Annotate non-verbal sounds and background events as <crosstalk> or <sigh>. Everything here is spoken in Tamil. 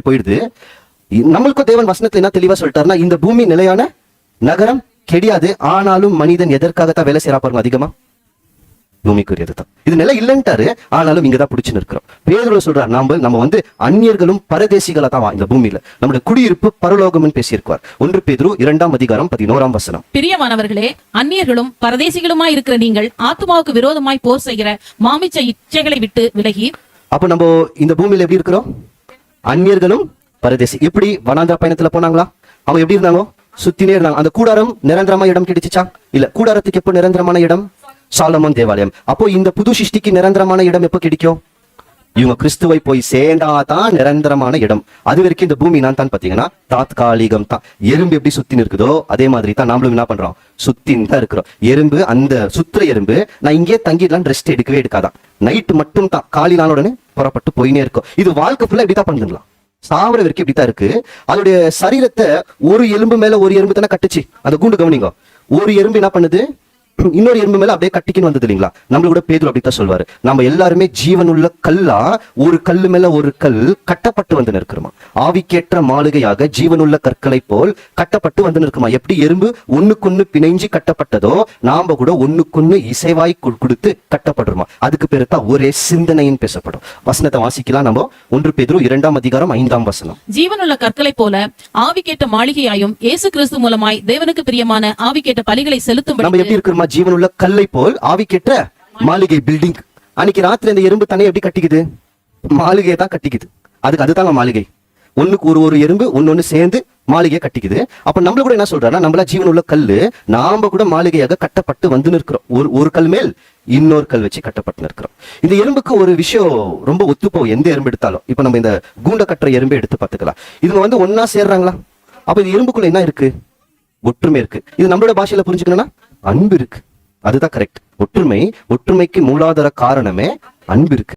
போயிடுது. நம்மளுக்கும் தேவன் வசனத்துல என்ன தெளிவா சொல்லிட்டாருன்னா இந்த பூமி நிலையான நகரம் கிடையாது ஆனாலும் மனிதன் எதற்காகத்தான் வேலை செய்யறா பாருங்க அதிகமா? பூமிக்குரியது தான். இது நிலை இல்லைன்ட்டாரு ஆனாலும் இங்கதான் பிடிச்சுன்னு இருக்கிறோம் சொல்றார் நாம நம்ம வந்து அந்நியர்களும் பரதேசிகளா தான் இந்த பூமியில. நம்முடைய குடியிருப்பு பரலோகம்னு பேசியிருப்பார் ஒன்று பேதுரு இரண்டாம் அதிகாரம் பதினோராம் வசனம். பிரியமானவர்களே அந்நியர்களும் பரதேசிகளுமாய் இருக்கிற நீங்கள் ஆத்துமாவுக்கு விரோதமாய் போர் செய்கிற மாமிச்ச இச்சைகளை விட்டு விலகி அப்ப நம்ம இந்த பூமியில எப்படி இருக்கிறோம்? அந்நியர்களும் பரதேசி. எப்படி வனாந்திர பயணத்துல போனாங்களா? அவங்க எப்படி இருந்தாங்க? சுத்தினே இருந்தாங்க. அந்த கூடாரம் நிரந்தரமா இடம் கிடைச்சுச்சா? இல்ல கூடாரத்துக்கு எப்போ நிரந்தரமான இடம்? சாலமோன் தேவாலயம். அப்போ இந்த புது சிருஷ்டிக்கு நிரந்தரமான இடம் எப்போ கிடைக்கும்? இவங்க கிறிஸ்துவை போய் சேர்ந்தாதான் நிரந்தரமான இடம். அது வரைக்கும் இந்த பூமி நான் தான் பாத்தீங்கன்னா தாத்காலிகம் தான். எறும்பு எப்படி சுத்தி இருக்குதோ அதே மாதிரி தான் நாமளும் என்ன பண்றோம்? சுத்தின்னு தான் இருக்கிறோம். எறும்பு அந்த சுத்துற எறும்பு நான் இங்கே தங்கிடலாம் ரெஸ்ட் எடுக்கவே எடுக்காதான். நைட்டு மட்டும் தான் காலையிலான உடனே புறப்பட்டு போயினே இருக்கும். இது வாழ்க்கை ஃபுல்லா இப்படி தான் பண்ணிடலாம் சாவர வரைக்கும் இப்படித்தான் இருக்கு. அதோடைய சரீரத்தை ஒரு எலும்பு மேல ஒரு எறும்பு தானே கட்டுச்சு. அந்த கூண்டு கவனிங்க. ஒரு எறும்பு என்ன பண்ணுது? <clears throat> இன்னொரு எறும்பு மேல அப்படியே கட்டிக்கின்னு வந்தது இல்லைங்களா? நம்மள கூட பேதுரு அப்படித்தான் சொல்வாரு நம்ம எல்லாருமே ஜீவனுள்ள கல்லா ஒரு கல்லு மேல ஒரு கல் கட்டப்பட்டு வந்து நிற்கிறோமா ஆவிக்கேற்ற மாளிகையாக ஜீவனுள்ள கற்களை போல் கட்டப்பட்டு வந்து நிற்குமா? எப்படி எறும்பு ஒண்ணுக்கொன்னு பிணைஞ்சு கட்டப்பட்டதோ நாம கூட ஒண்ணுக்கொன்னு இசைவாய் கொடுத்து கட்டப்படுறோமா? அதுக்கு பேரு தான் ஒரே சிந்தனைன்னு பேசப்படும். வசனத்தை வாசிக்கலாம் நம்ம. ஒன்று பேதுரு இரண்டாம் அதிகாரம் ஐந்தாம் வசனம். ஜீவனுள்ள கற்களைப் போல ஆவிக்கேட்ட மாளிகையாயும் இயேசு கிறிஸ்து மூலமாய் தேவனுக்கு பிரியமான ஆவிக்கேட்ட பலிகளை நம்ம செலுத்தும்படி எப்படி இருக்கிறோமா? ஜீவனுள்ள கல்லை போல் ஆவிக்கேற்ற மாளிகை பில்டிங் அன்னைக்கு ராத்திரி அந்த எறும்பு தனியை எப்படி கட்டிக்குது? மாளிகையை தான் கட்டிக்குது. அதுக்கு அதுதாங்க மாளிகை. ஒண்ணுக்கு ஒரு ஒரு எறும்பு ஒன்னொன்னு சேர்ந்து மாளிகையை கட்டிக்குது. அப்ப நம்மள கூட என்ன சொல்றாருன்னா நம்மள ஜீவனுள்ள கல்லு நாம கூட மாளிகையாக கட்டப்பட்டு வந்து நிற்கிறோம். ஒரு ஒரு கல் மேல் இன்னொரு கல் வச்சு கட்டப்பட்டு நிற்கிறோம். இந்த எறும்புக்கு ஒரு விஷயம் ரொம்ப ஒத்துப்போம். எந்த எறும்பு எடுத்தாலும். இப்ப நம்ம இந்த கூண்ட கட்டுற எறும்பை எடுத்து பார்த்துக்கலாம். இதுங்க வந்து ஒன்னா சேர்றாங்களா? அப்ப இந்த எறும்புக்குள்ள என்ன இருக்கு? ஒற்றுமை இருக்கு. இது நம்மளோட பாஷையில புரிஞ்சுக்கணும்னா அன்பு இருக்கு. அதுதான் கரெக்ட் ஒற்றுமை ஒற்றுமைக்கு மூலாதார காரணமே அன்பு இருக்கு.